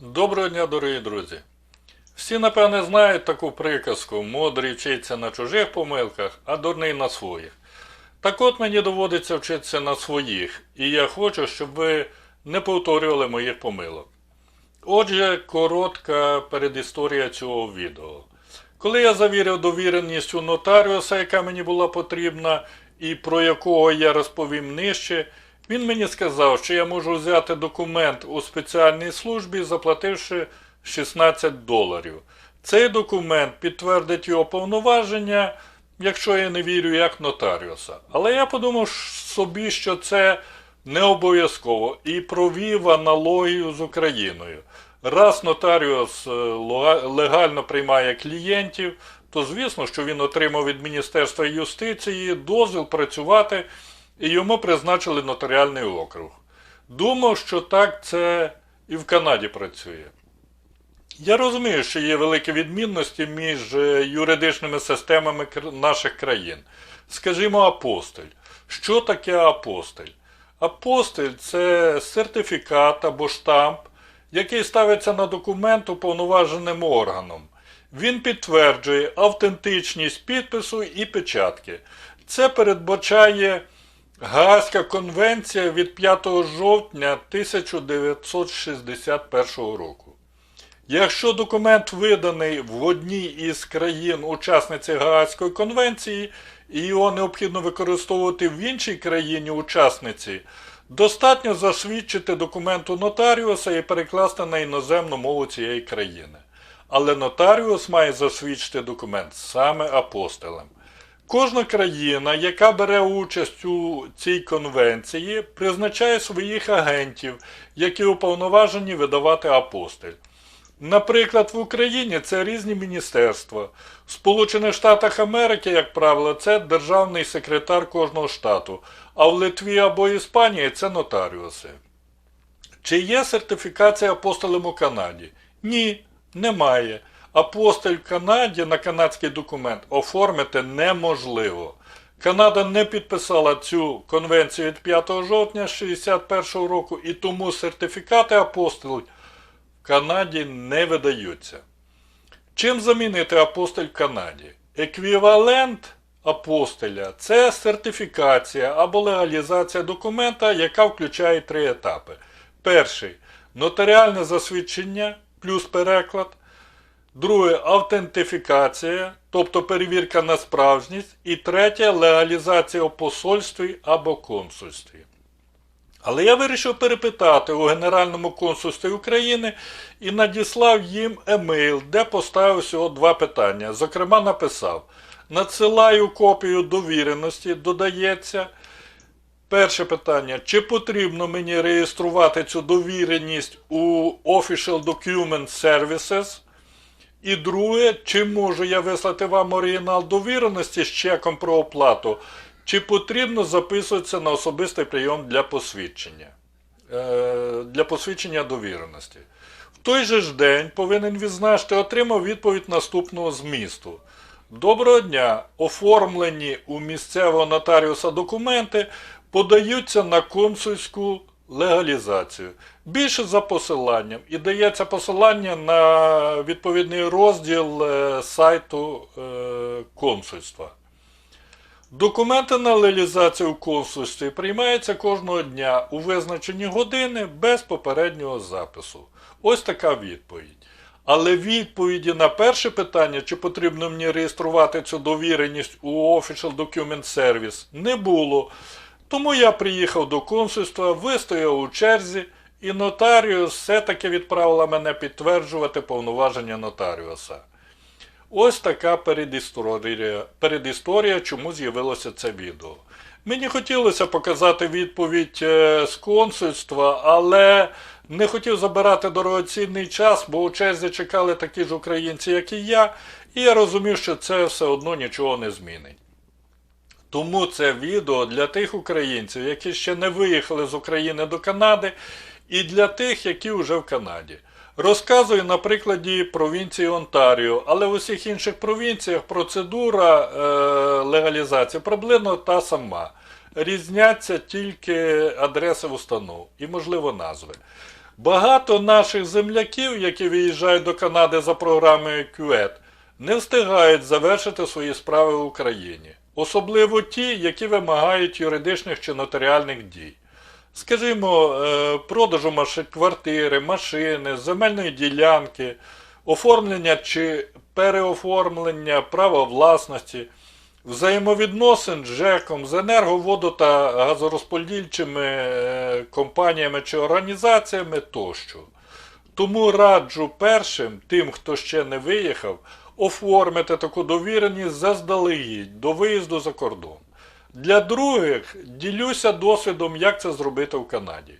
Доброго дня, дорогі друзі! Всі, напевне, знають таку приказку мудрий вчиться на чужих помилках, а дурний на своїх. Так от мені доводиться вчитися на своїх, і я хочу, щоб ви не повторювали моїх помилок. Отже, коротка передісторія цього відео. Коли я завірив довіреність у нотаріуса, яка мені була потрібна, і про якого я розповім нижче, він мені сказав, що я можу взяти документ у спеціальній службі, заплативши 16 доларів. Цей документ підтвердить його повноваження, якщо я не вірю як нотаріуса. Але я подумав собі, що це не обов'язково і провів аналогію з Україною. Раз нотаріус е, легально приймає клієнтів, то звісно, що він отримав від Міністерства юстиції дозвіл працювати і йому призначили нотаріальний округ. Думав, що так це і в Канаді працює. Я розумію, що є великі відмінності між е, юридичними системами наших країн. Скажімо, апостиль. Що таке апостиль? Апостиль це сертифікат або штамп, який ставиться на документ уповноваженим органом. Він підтверджує автентичність підпису і печатки. Це передбачає Гаазька конвенція від 5 жовтня 1961 року. Якщо документ виданий в одній із країн-учасниці Гаазької конвенції, і його необхідно використовувати в іншій країні-учасниці, достатньо засвідчити документ у нотаріуса і перекласти на іноземну мову цієї країни. Але нотаріус має засвідчити документ саме апостилем. Кожна країна, яка бере участь у цій конвенції, призначає своїх агентів, які уповноважені видавати апостиль. Наприклад, в Україні це різні міністерства. В Сполучених Штатах Америки, як правило, це державний секретар кожного штату, а в Литві або Іспанії це нотаріуси. Чи є сертифікація апостолем у Канаді? Ні, немає. Апостиль в Канаді на канадський документ оформити неможливо. Канада не підписала цю конвенцію від 5 жовтня 1961 року і тому сертифікати апостиль в Канаді не видаються. Чим замінити апостиль в Канаді? Еквівалент апостиля це сертифікація або легалізація документа, яка включає три етапи. Перший нотаріальне засвідчення плюс переклад. Друге автентифікація, тобто перевірка на справжність. І третє легалізація у посольстві або консульстві. Але я вирішив перепитати у Генеральному консульстві України і надіслав їм емейл, де поставив всього два питання. Зокрема, написав: надсилаю копію довіреності, додається. Перше питання: чи потрібно мені реєструвати цю довіреність у Official Document Services? І друге, чи можу я вислати вам оригінал довіреності з чеком про оплату, чи потрібно записуватися на особистий прийом для посвідчення, е, для посвідчення довіреності. В той же ж день повинен відзначити, отримав відповідь наступного змісту. Доброго дня! Оформлені у місцевого нотаріуса документи подаються на консульську легалізацію. Більше за посиланням. І дається посилання на відповідний розділ е, сайту е, консульства. Документи на легалізацію в консульстві приймаються кожного дня у визначені години без попереднього запису. Ось така відповідь. Але відповіді на перше питання, чи потрібно мені реєструвати цю довіреність у Official Document Service, не було. Тому я приїхав до консульства, вистояв у черзі, і нотаріус все-таки відправила мене підтверджувати повноваження нотаріуса. Ось така передісторія, передісторія, чому з'явилося це відео. Мені хотілося показати відповідь е, з консульства, але не хотів забирати дорогоцінний час, бо у черзі чекали такі ж українці, як і я, і я розумів, що це все одно нічого не змінить. Тому це відео для тих українців, які ще не виїхали з України до Канади, і для тих, які вже в Канаді. Розказую на прикладі провінції Онтаріо, але в усіх інших провінціях процедура е, легалізації приблизно та сама. Різняться тільки адреси установ і, можливо, назви. Багато наших земляків, які виїжджають до Канади за програмою QET, не встигають завершити свої справи в Україні, особливо ті, які вимагають юридичних чи нотаріальних дій. Скажімо, е, продажу квартири, машини, земельної ділянки, оформлення чи переоформлення права власності, взаємовідносин з ЖЕКом, з енерговоду та газорозподільчими е, компаніями чи організаціями тощо. Тому раджу першим, тим, хто ще не виїхав, оформити таку довіреність заздалегідь до виїзду за кордон. Для других ділюся досвідом, як це зробити в Канаді.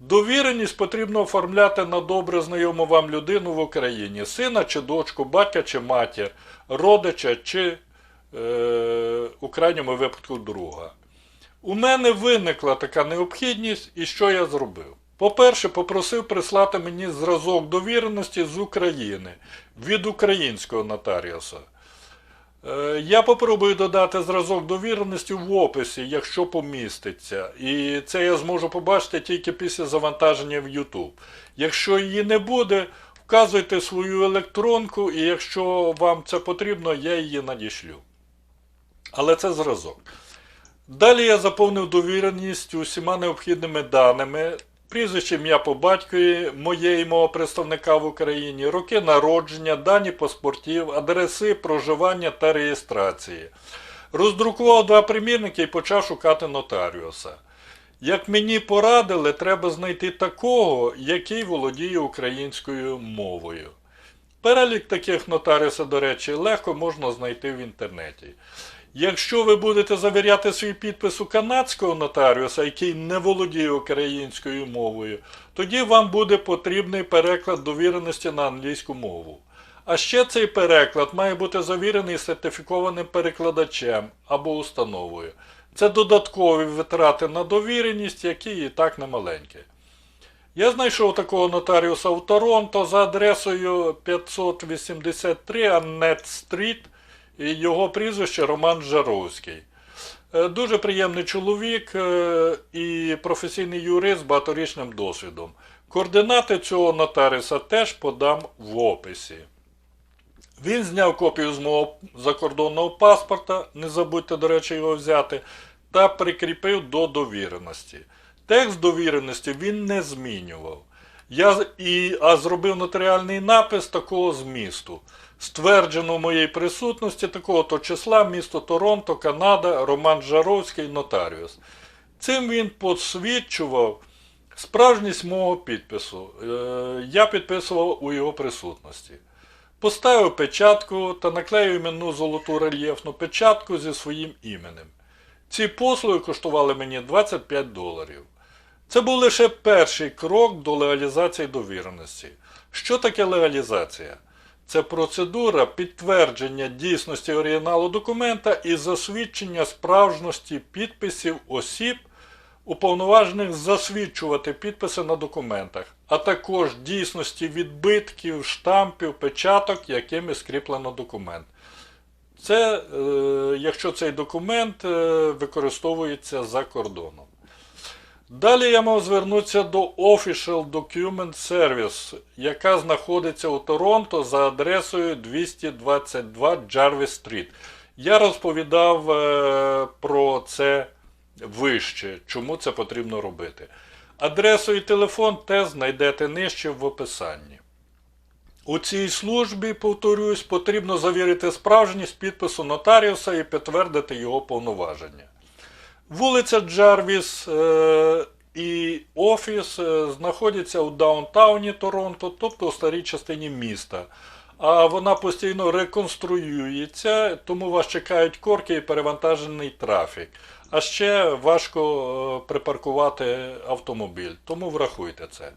Довіреність потрібно оформляти на добре знайому вам людину в Україні, сина чи дочку, батька чи матір, родича чи е, у крайньому випадку друга. У мене виникла така необхідність, і що я зробив? По-перше, попросив прислати мені зразок довіреності з України від українського нотаріуса. Е, Я попробую додати зразок довіреності в описі, якщо поміститься. І це я зможу побачити тільки після завантаження в YouTube. Якщо її не буде, вказуйте свою електронку, і якщо вам це потрібно, я її надішлю. Але це зразок. Далі я заповнив довіреність усіма необхідними даними, прізвище ім'я по батькові, моє і мого представника в Україні, роки народження, дані паспортів, адреси проживання та реєстрації. Роздрукував два примірники і почав шукати нотаріуса. Як мені порадили, треба знайти такого, який володіє українською мовою. Перелік таких нотаріусів, до речі, легко можна знайти в інтернеті. Якщо ви будете завіряти свій підпис у канадського нотаріуса, який не володіє українською мовою, тоді вам буде потрібний переклад довіреності на англійську мову. А ще цей переклад має бути завірений сертифікованим перекладачем або установою. Це додаткові витрати на довіреність, які і так немаленькі. Я знайшов такого нотаріуса в Торонто за адресою 583 Аннет Стріт, і його прізвище Роман Жаровський. Е, Дуже приємний чоловік е, і професійний юрист з багаторічним досвідом. Координати цього нотаріуса теж подам в описі. Він зняв копію з мого закордонного паспорта, не забудьте, до речі, його взяти, та прикріпив до довіреності. Текст довіреності він не змінював. Я і, а зробив нотаріальний напис такого змісту. Стверджено в моїй присутності такого-то числа місто Торонто, Канада, Роман Жаровський, нотаріус. Цим він посвідчував справжність мого підпису. Е, Я підписував у його присутності. Поставив печатку та наклеїв іменну золоту рельєфну печатку зі своїм іменем. Ці послуги коштували мені 25 доларів. Це був лише перший крок до легалізації довіреності. Що таке легалізація? Це процедура підтвердження дійсності оригіналу документа і засвідчення справжності підписів осіб, уповноважених засвідчувати підписи на документах, а також дійсності відбитків, штампів, печаток, якими скріплено документ. Це, е, якщо цей документ е, використовується за кордоном. Далі я мав звернутися до Official Document Service, яка знаходиться у Торонто за адресою 222 Jarvis Street. Я розповідав е, про це вище, чому це потрібно робити. Адресу і телефон теж знайдете нижче в описанні. У цій службі, повторюсь, потрібно завірити справжність підпису нотаріуса і підтвердити його повноваження. Вулиця Джарвіс е, і офіс е, знаходяться у даунтауні Торонто, тобто у старій частині міста. А вона постійно реконструюється, тому вас чекають корки і перевантажений трафік. А ще важко е, припаркувати автомобіль, тому врахуйте це.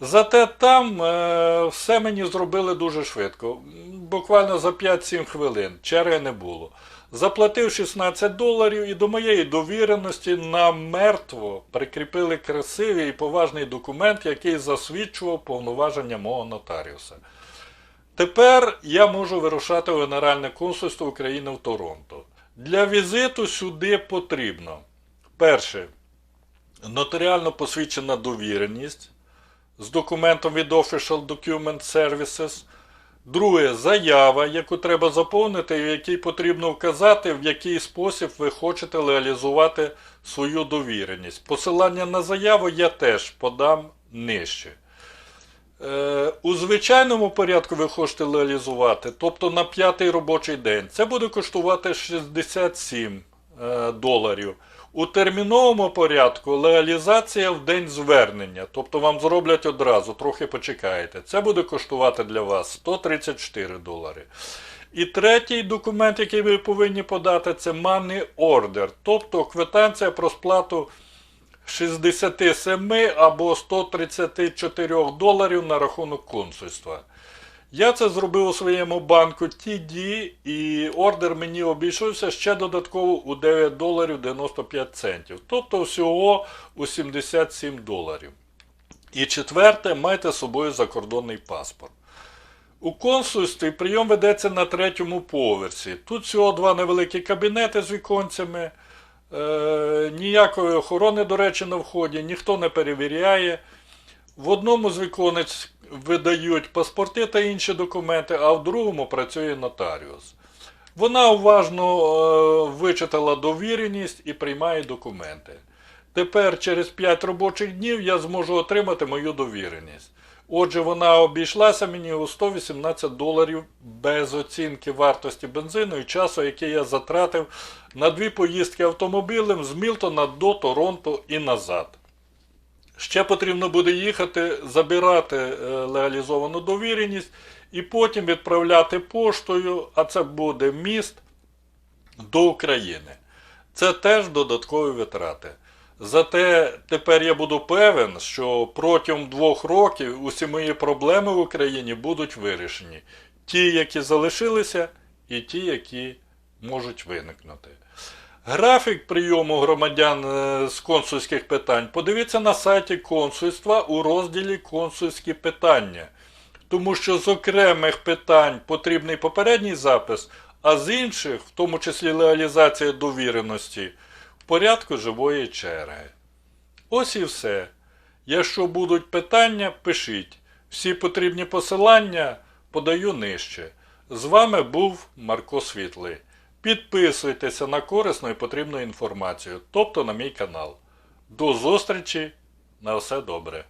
Зате там е, все мені зробили дуже швидко. Буквально за 5-7 хвилин. Черги не було. Заплатив 16 доларів і до моєї довіреності намертво прикріпили красивий і поважний документ, який засвідчував повноваження мого нотаріуса. Тепер я можу вирушати у Генеральне консульство України в Торонто. Для візиту сюди потрібно перше нотаріально посвідчена довіреність. з документом від Official Document Services. Друге заява, яку треба заповнити, в якій потрібно вказати, в який спосіб ви хочете легалізувати свою довіреність. Посилання на заяву я теж подам нижче. Е, у звичайному порядку ви хочете легалізувати, тобто на п'ятий робочий день, це буде коштувати 67 е, доларів. У терміновому порядку легалізація в день звернення, тобто вам зроблять одразу, трохи почекаєте. Це буде коштувати для вас 134 долари. І третій документ, який ви повинні подати, це Money Order, тобто квитанція про сплату 67 або 134 доларів на рахунок консульства. Я це зробив у своєму банку TD, і ордер мені обійшовся ще додатково у 9 доларів 95 центів. Тобто всього у 77 доларів. І четверте, майте з собою закордонний паспорт. У консульстві прийом ведеться на третьому поверсі. Тут всього два невеликі кабінети з віконцями. Е, ніякої охорони, до речі, на вході, ніхто не перевіряє. В одному з віконець видають паспорти та інші документи, а в другому працює нотаріус. Вона уважно е, вичитала довіреність і приймає документи. Тепер через 5 робочих днів я зможу отримати мою довіреність. Отже, вона обійшлася мені у 118 доларів без оцінки вартості бензину і часу, який я затратив на дві поїздки автомобілем з Мілтона до Торонто і назад. Ще потрібно буде їхати, забирати е, легалізовану довіреність і потім відправляти поштою, а це буде міст до України. Це теж додаткові витрати. Зате тепер я буду певен, що протягом двох років усі мої проблеми в Україні будуть вирішені. Ті, які залишилися, і ті, які можуть виникнути. Графік прийому громадян е, з консульських питань подивіться на сайті консульства у розділі Консульські питання. Тому що з окремих питань потрібний попередній запис, а з інших, в тому числі легалізація довіреності, в порядку живої черги. Ось і все. Якщо будуть питання, пишіть. Всі потрібні посилання подаю нижче. З вами був Марко Світлий. Підписуйтеся на корисну і потрібну інформацію, тобто на мій канал. До зустрічі! На все добре!